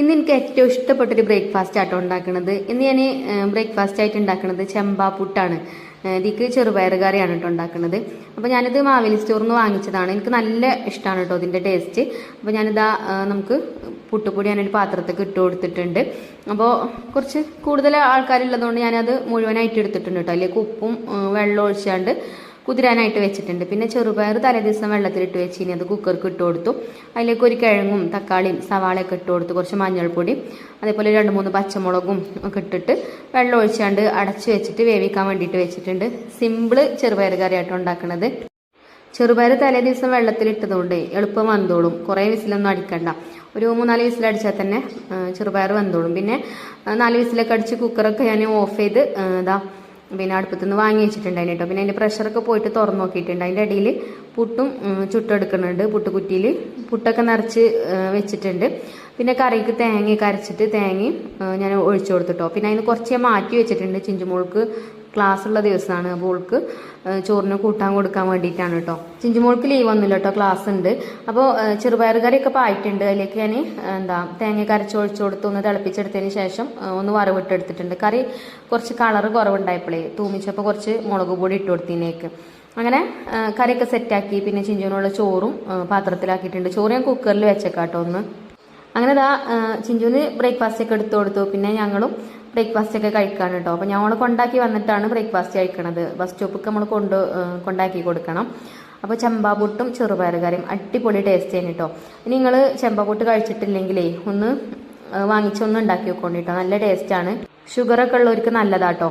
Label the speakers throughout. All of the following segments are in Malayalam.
Speaker 1: ഇന്ന് എനിക്ക് ഏറ്റവും ഇഷ്ടപ്പെട്ടൊരു ബ്രേക്ക്ഫാസ്റ്റ് ആട്ടോ ഉണ്ടാക്കുന്നത് ഇന്ന് ഞാൻ ബ്രേക്ക്ഫാസ്റ്റ് ആയിട്ട് ഉണ്ടാക്കുന്നത് ചെമ്പാ പുട്ടാണ്. ഇതിക്ക് ചെറുപയർ കറിയാണ് കേട്ടോ ഉണ്ടാക്കുന്നത് അപ്പോൾ ഞാനിത് മാവേലി സ്റ്റോറിൽ നിന്ന് വാങ്ങിച്ചതാണ്. എനിക്ക് നല്ല ഇഷ്ടമാണ് കേട്ടോ ഇതിന്റെ ടേസ്റ്റ് അപ്പോൾ ഞാനിതാ നമുക്ക് പുട്ടുപൊടി ഞാനൊരു പാത്രത്തേക്ക് ഇട്ട് കൊടുത്തിട്ടുണ്ട്. അപ്പോൾ കുറച്ച് കൂടുതൽ ആൾക്കാരുള്ളതുകൊണ്ട് ഞാനത് മുഴുവനായിട്ട് എടുത്തിട്ടുണ്ട് കേട്ടോ. അതിലേക്ക് ഉപ്പും വെള്ളം ഒഴിച്ചാണ്ട് കുതിരാനായിട്ട് വെച്ചിട്ടുണ്ട്. പിന്നെ ചെറുപയർ തലേദിവസം വെള്ളത്തിലിട്ട് വെച്ച് ഇനി അത് കുക്കർക്ക് ഇട്ട് കൊടുത്തു. അതിലേക്ക് ഒരു കിഴങ്ങും തക്കാളിയും സവാളയൊക്കെ ഇട്ട് കൊടുത്തു. കുറച്ച് മഞ്ഞൾപ്പൊടി അതേപോലെ രണ്ട് മൂന്ന് പച്ചമുളകും ഒക്കെ ഇട്ടിട്ട് വെള്ളം ഒഴിച്ചാണ്ട് അടച്ച് വെച്ചിട്ട് വേവിക്കാൻ വേണ്ടിയിട്ട് വെച്ചിട്ടുണ്ട്. സിമ്പിൾ ചെറുപയർ കറിയായിട്ട് ഉണ്ടാക്കുന്നത് ചെറുപയർ തലേ ദിവസം വെള്ളത്തിലിട്ടതുകൊണ്ട് എളുപ്പം വന്നോളും. കുറേ വിസിലൊന്നും അടിക്കണ്ട. ഒരു മൂന്നാൽ വിസിലടിച്ചാൽ തന്നെ ചെറുപയർ വന്നോളും. പിന്നെ നാല് വിസിലൊക്കെ അടിച്ച് കുക്കറൊക്കെ ഞാൻ ഓഫ് ചെയ്ത് ഇതാ പിന്നെ അടുപ്പത്തുനിന്ന് വാങ്ങി വെച്ചിട്ടുണ്ടായിരുന്നു കേട്ടോ. പിന്നെ അതിന്റെ പ്രഷറൊക്കെ പോയിട്ട് തുറന്നു നോക്കിയിട്ടുണ്ട്. അതിന്റെ ഇടയിൽ പുട്ടും ചുട്ടെടുക്കുന്നുണ്ട്. പുട്ടുകുറ്റിയിൽ പുട്ടൊക്കെ നിറച്ച് വെച്ചിട്ടുണ്ട്. പിന്നെ കറിക്ക് തേങ്ങയൊക്കെ കരച്ചിട്ട് തേങ്ങയും ഞാൻ ഒഴിച്ചു കൊടുത്തിട്ടോ പിന്നെ അതിന് കുറച്ച് മാറ്റി വെച്ചിട്ടുണ്ട്. ചിഞ്ചുമോൾക്ക് ക്ലാസ് ഉള്ള ദിവസമാണ് അപ്പോൾ ഓൾക്ക് ചോറിന് കൂട്ടാൻ കൊടുക്കാൻ വേണ്ടിയിട്ടാണ് കേട്ടോ ചിഞ്ചുമോൾക്ക് ലീവ് ഒന്നുമില്ല കേട്ടോ ക്ലാസ് ഉണ്ട്. അപ്പോൾ ചെറുപയർ കറിയൊക്കെ പായിട്ടുണ്ട്. അതിലേക്ക് ഞാൻ എന്താ തേങ്ങ കരച്ച് ഒഴിച്ചു കൊടുത്ത് ഒന്ന് തിളപ്പിച്ചെടുത്തതിന് ശേഷം ഒന്ന് വറവിട്ടെടുത്തിട്ടുണ്ട് കറി കുറച്ച് കളറ് കുറവുണ്ടായപ്പോഴേ തൂമിച്ചപ്പോൾ കുറച്ച് മുളക് പൊടി ഇട്ട് കൊടുത്തതിനേക്ക് അങ്ങനെ കറിയൊക്കെ സെറ്റാക്കി പിന്നെ ചിഞ്ചുവിനുള്ള ചോറും പാത്രത്തിലാക്കിയിട്ടുണ്ട്. ചോറ് ഞാൻ കുക്കറിൽ വെച്ചേക്കാട്ടോ ഒന്ന്. അങ്ങനെ ഇതാ ചിഞ്ചുവിന് ബ്രേക്ക്ഫാസ്റ്റ് ഒക്കെ എടുത്തു കൊടുത്തു. പിന്നെ ഞങ്ങളും ബ്രേക്ക്ഫാസ്റ്റ് ഒക്കെ കഴിക്കാണ് കേട്ടോ അപ്പോൾ ഞങ്ങൾ കൊണ്ടാക്കി വന്നിട്ടാണ് ബ്രേക്ക്ഫാസ്റ്റ് കഴിക്കണത്. ബസ് സ്റ്റോപ്പിൽ നമ്മൾ കൊണ്ട് കൊണ്ടാക്കി കൊടുക്കണം. അപ്പോൾ ചെമ്പാപുട്ടും ചെറുപയർ കറിയും അടിപൊളി ടേസ്റ്റ് ആണ് കേട്ടോ ഇനി നിങ്ങൾ ചെമ്പാപുട്ട് കഴിച്ചിട്ടില്ലെങ്കിലേ ഒന്ന് വാങ്ങിച്ചൊന്ന് ഉണ്ടാക്കി വെക്കൊണ്ട് കേട്ടോ നല്ല ടേസ്റ്റാണ് ഷുഗറൊക്കെ ഉള്ളവർക്ക് നല്ലതാട്ടോ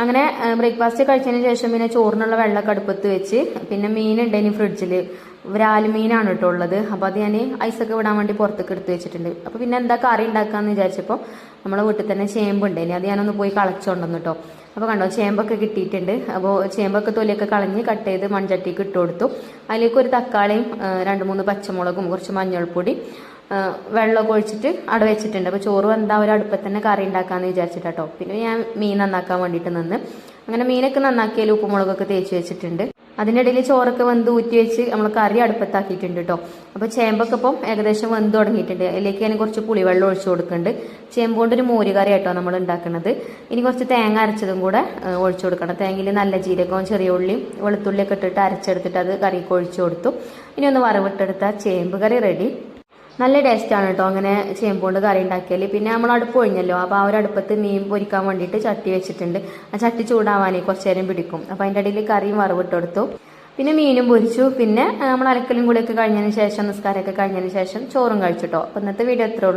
Speaker 1: അങ്ങനെ ബ്രേക്ക്ഫാസ്റ്റ് കഴിച്ചതിന് ശേഷം പിന്നെ ചോറിനുള്ള വെള്ളമൊക്കെ അടുപ്പത്ത് വെച്ച് പിന്നെ മീൻ ഇനി ഫ്രിഡ്ജിൽ. വരാൽ മീനാണ് കേട്ടോ ഉള്ളത്. അപ്പോൾ അത് ഞാൻ ഐസൊക്കെ വിടാൻ വേണ്ടി പുറത്തേക്ക് എടുത്ത് വെച്ചിട്ടുണ്ട്. അപ്പോൾ പിന്നെ എന്താ കറി ഉണ്ടാക്കാന്ന് വിചാരിച്ചപ്പോൾ നമ്മളെ വീട്ടിൽ തന്നെ ചേമ്പ് ഇനി അത് ഞാനൊന്ന് പോയി കളച്ചോണ്ടെന്ന് കേട്ടോ. അപ്പോൾ കണ്ടോ ചേമ്പൊക്കെ കിട്ടിയിട്ടുണ്ട്. അപ്പോൾ ചേമ്പൊക്കെ തൊലിയൊക്കെ കളഞ്ഞ് കട്ട് ചെയ്ത് മൺചട്ടിക്ക് ഇട്ട് കൊടുത്തു. അതിലേക്ക് ഒരു തക്കാളിയും രണ്ട് മൂന്ന് പച്ചമുളകും കുറച്ച് മഞ്ഞൾപ്പൊടി വെള്ളമൊക്കെ ഒഴിച്ചിട്ട് അവിടെ വെച്ചിട്ടുണ്ട്. അപ്പോൾ ചോറ് വെന്താ ഒരു അടുപ്പത്ത് തന്നെ കറി ഉണ്ടാക്കാമെന്ന് വിചാരിച്ചിട്ടോ പിന്നെ ഞാൻ മീൻ നന്നാക്കാൻ വേണ്ടിയിട്ട് നിന്ന്. അങ്ങനെ മീനൊക്കെ നന്നാക്കിയാൽ ഉപ്പുമുളകൊക്കെ തേച്ച് വെച്ചിട്ടുണ്ട്. അതിനിടയിൽ ചോറൊക്കെ വെന്ത് ഊറ്റി വെച്ച് നമ്മൾ കറി അടുപ്പത്താക്കിയിട്ടുണ്ട് കേട്ടോ അപ്പോൾ ചേമ്പൊക്കെ ഇപ്പം ഏകദേശം വെന്ത് തുടങ്ങിയിട്ടുണ്ട്. അതിലേക്ക് ഞാൻ കുറച്ച് പുളിവെള്ളം ഒഴിച്ചു കൊടുക്കുന്നുണ്ട്. ചേമ്പ് കൊണ്ട് ഒരു മോര് കറി ആട്ടോ നമ്മൾ ഉണ്ടാക്കുന്നത് ഇനി കുറച്ച് തേങ്ങ അരച്ചതും കൂടെ ഒഴിച്ചു കൊടുക്കണം. തേങ്ങയിൽ നല്ല ജീരകവും ചെറിയ ഉള്ളിയും വെളുത്തുള്ളിയൊക്കെ ഇട്ടിട്ട് അരച്ചെടുത്തിട്ട് അത് കറിക്ക് ഒഴിച്ചു കൊടുത്തു. ഇനി ഒന്ന് വറവിട്ടെടുത്ത ചേമ്പ് കറി റെഡി. നല്ല ടേസ്റ്റാണ് കേട്ടോ അങ്ങനെ ചേമ്പ് കൊണ്ട് കറി ഉണ്ടാക്കിയാൽ പിന്നെ നമ്മൾ അടുപ്പ് ഒഴിഞ്ഞല്ലോ അപ്പോൾ ആ ഒരു അടുപ്പത്ത് മീൻ പൊരിക്കാൻ വേണ്ടിയിട്ട് ചട്ടി വെച്ചിട്ടുണ്ട്. ആ ചട്ടി ചൂടാവാനേ കുറച്ച് നേരം പിടിക്കും. അപ്പോൾ അതിന്റെ ഇടയിൽ കറിയും വറവിട്ടെടുത്തു പിന്നെ മീനും പൊരിച്ചു. പിന്നെ നമ്മൾ അലക്കലും കൂടിയൊക്കെ കഴിഞ്ഞതിന് ശേഷം നിസ്കാരമൊക്കെ കഴിഞ്ഞതിന് ശേഷം ചോറും കഴിച്ചിട്ടോ അപ്പോൾ ഇന്നത്തെ വീഡിയോ എത്ര ഉള്ളൂ.